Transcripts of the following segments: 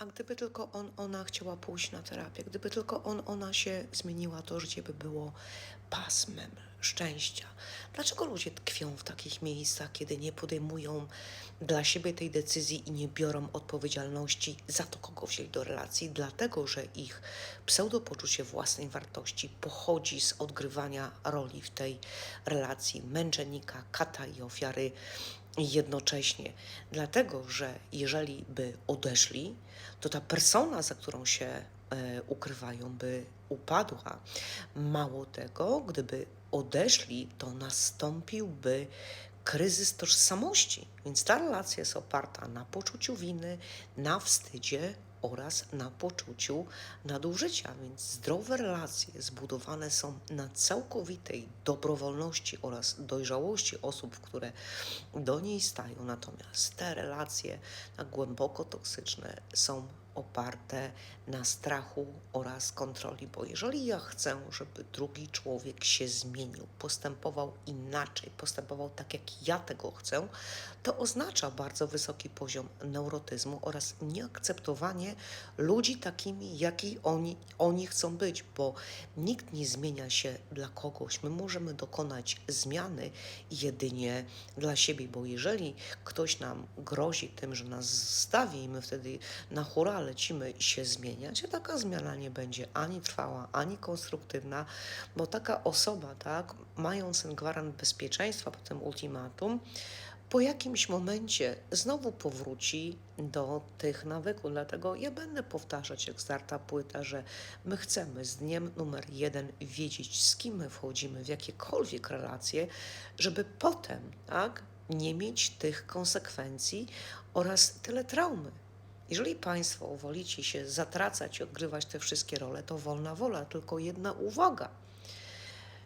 A gdyby tylko on, ona chciała pójść na terapię, gdyby tylko on, ona się zmieniła, to życie by było pasmem szczęścia. Dlaczego ludzie tkwią w takich miejscach, kiedy nie podejmują dla siebie tej decyzji i nie biorą odpowiedzialności za to, kogo wzięli do relacji? Dlatego, że ich pseudopoczucie własnej wartości pochodzi z odgrywania roli w tej relacji męczennika, kata i ofiary jednocześnie. Dlatego, że jeżeli by odeszli, to ta persona, za którą się e, ukrywają, by upadła. Mało tego, gdyby odeszli, to nastąpiłby kryzys tożsamości. Więc ta relacja jest oparta na poczuciu winy, na wstydzie oraz na poczuciu nadużycia. Więc zdrowe relacje zbudowane są na całkowitej dobrowolności oraz dojrzałości osób, które do niej stają. Natomiast te relacje tak głęboko toksyczne są oparte na strachu oraz kontroli, bo jeżeli ja chcę, żeby drugi człowiek się zmienił, postępował inaczej, postępował tak, jak ja tego chcę, to oznacza bardzo wysoki poziom neurotyzmu oraz nieakceptowanie ludzi takimi, jaki oni, oni chcą być, bo nikt nie zmienia się dla kogoś. My możemy dokonać zmiany jedynie dla siebie, bo jeżeli ktoś nam grozi tym, że nas zostawi i my wtedy na hura lecimy się zmieniać, to taka zmiana nie będzie ani trwała, ani konstruktywna, bo taka osoba, tak, mając ten gwarant bezpieczeństwa po tym ultimatum, po jakimś momencie znowu powróci do tych nawyków. Dlatego ja będę powtarzać, jak starta płyta, że my chcemy z dniem numer jeden wiedzieć, z kim my wchodzimy w jakiekolwiek relacje, żeby potem tak, nie mieć tych konsekwencji oraz tyle traumy. Jeżeli Państwo wolicie się zatracać i odgrywać te wszystkie role, to wolna wola, tylko jedna uwaga.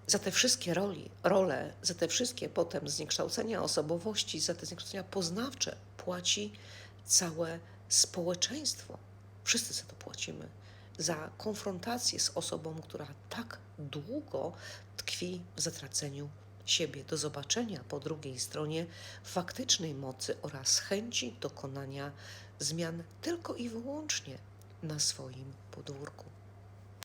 Za te wszystkie roli, role, za te wszystkie potem zniekształcenia osobowości, za te zniekształcenia poznawcze płaci całe społeczeństwo. Wszyscy za to płacimy. Za konfrontację z osobą, która tak długo tkwi w zatraceniu siebie. Do zobaczenia po drugiej stronie faktycznej mocy oraz chęci dokonania zmian tylko i wyłącznie na swoim podwórku.